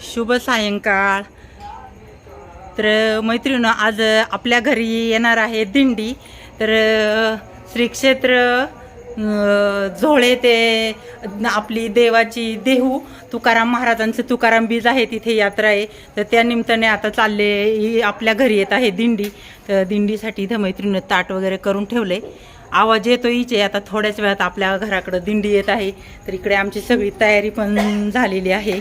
शुभ सायंकाळ. तर मैत्रिणं आज आपल्या घरी येणार आहे दिंडी. तर श्री क्षेत्र झोळे ते आपली देवाची देहू तुकाराम महाराजांचं तुकाराम बीज आहे तिथे यात्रा आहे. तर त्या निमित्ताने आता चालले ही आपल्या घरी येत आहे दिंडी. तर दिंडीसाठी इथं मैत्रिणीनं ताट वगैरे करून ठेवले आवाज येतो इचे आता थोड्याच वेळात आपल्या घराकडं दिंडी येत आहे. तर इकडे आमची सगळी तयारी पण झालेली आहे.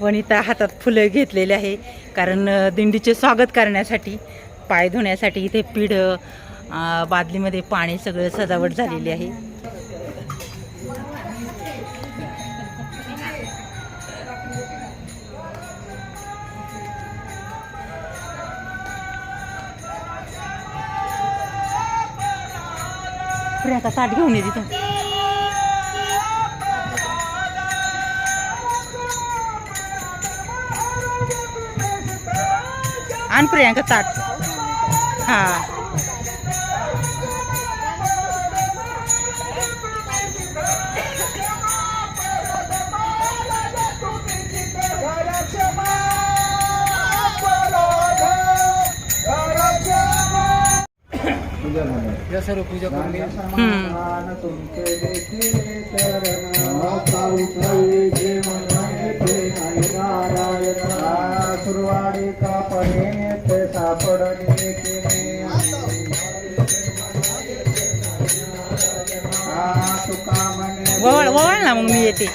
वनिता हातात फुलं घेतलेले आहे. कारण दिंडीचे स्वागत करण्यासाठी पाय धुण्यासाठी इथे पीठ बादलीमध्ये पाणी सगळं सजावट झालेली आहे. प्रियंका ताट घेऊन ये तिथं. आण प्रियांका ताट. हा. या सर्व पूजा करून. सुरवाडी का पडे सापडले वळ वळ ना मग मी येते.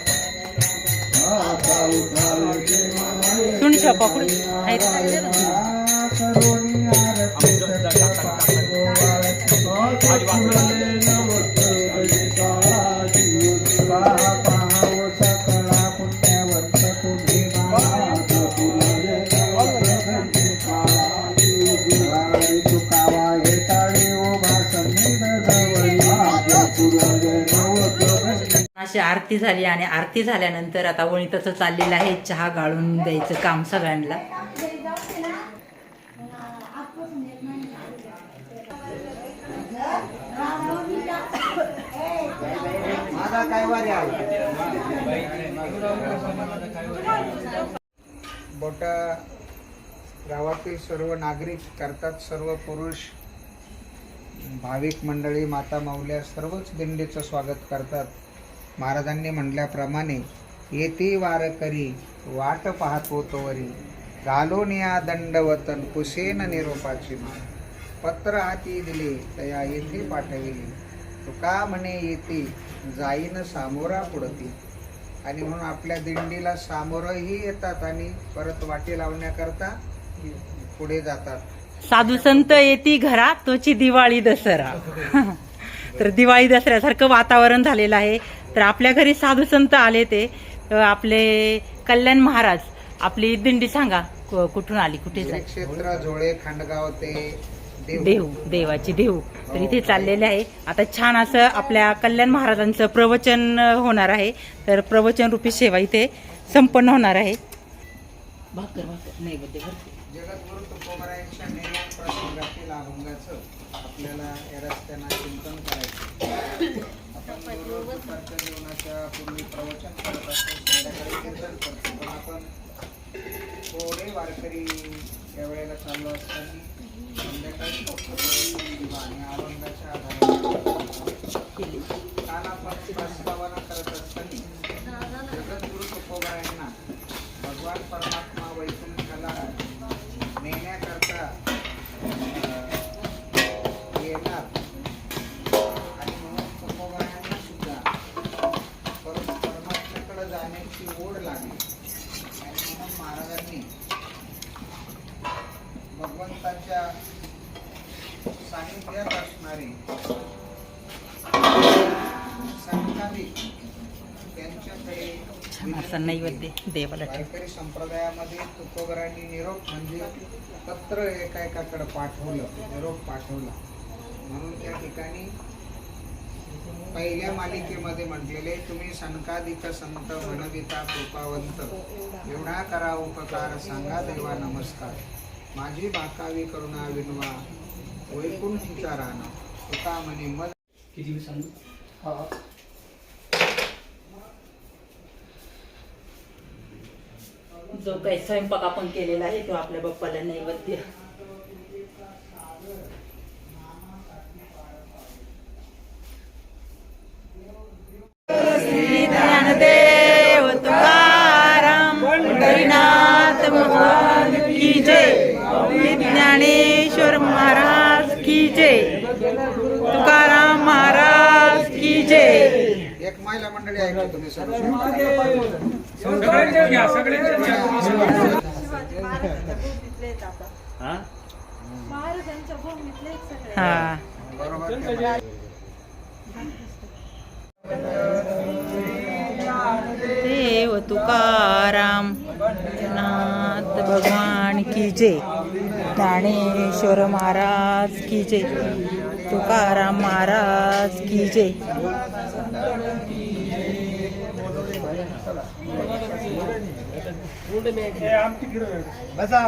सुन पकडून अशी आरती झाली आणि आरती झाल्यानंतर आता वणिताचं चाललेलं आहे. चहा गाळून द्यायचं काम सगळ्यांना. बोटा बोट गावातील सर्व नागरिक करतात सर्व पुरुष भाविक मंडळी माता माऊल्या सर्वच दिंडीचं स्वागत करतात. महाराजांनी म्हटल्याप्रमाणे येते वारकरी वाट पाहतो तोवरी. घालून या दंडवतन कुशेन निरोपाची मान पत्र हाती दिले तया येथे पाठविले. तुका म्हणे येते जाईन सामोरा पुढती. आणि म्हणून आपल्या दिंडीला सामोरही येतात आणि परत वाटी लावण्याकरता पुढे जातात. साधू संत येते घरा तोची दिवाळी दसरा. तर दिवाळी दसऱ्यासारखं वातावरण झालेलं आहे. तर आपल्या घरी साधू संत आले ते. आपले कल्याण महाराज आपली दिंडी सांगा कुठून आली कुठे क्षेत्र झोळे खांडगाव ते देव देहू देवाची देहू. तर इथे चाललेले आहे. आता छान असं आपल्या कल्याण महाराजांचं प्रवचन होणार आहे. तर प्रवचन रूपी सेवा इथे संपन्न होणार आहे. जगद्गुरु तुकोबरायांच्या आपल्याला या रस्त्यानं चिंतन करायचं पूर्वी प्रवचन करत असतो. संध्याकाळी कीर्तन करतो पण आपण थोडे वारकरी या वेळेला चालू असताना संध्याकाळी आणि म्हणून महाराजांनी भगवंताच्या सानिध्यात असणारे त्यांच्याकडे नैवेद्य देवाला ठेव. वारकरी संप्रदायामध्ये तुकोबरांनी निरोप म्हणजे पत्र एका एकाकडे पाठवलं निरोप पाठवला. म्हणून त्या ठिकाणी पहिल्या मालिकेमध्ये म्हटलेले तुम्ही सनकादिक संत म्हणविता कृपावंत. एवढा करा उपकार सांगा देवा नमस्कार. माझी बाकावी करुणा विनवा वैकुंठीचा राणा तुका म्हणे मग किती दिवसांनी जो काही स्वयंपाक आपण केलेला आहे तो आपल्या बाप्पाला नैवेद्य. एक महिला मंडळी आहे तुम्ही सर्व हा. बरोबर. देव तुकाराम नाथ भगवान की जय. ज्ञानेश्वर महाराज की जय. तुकाराम महाराज की जय. बसा.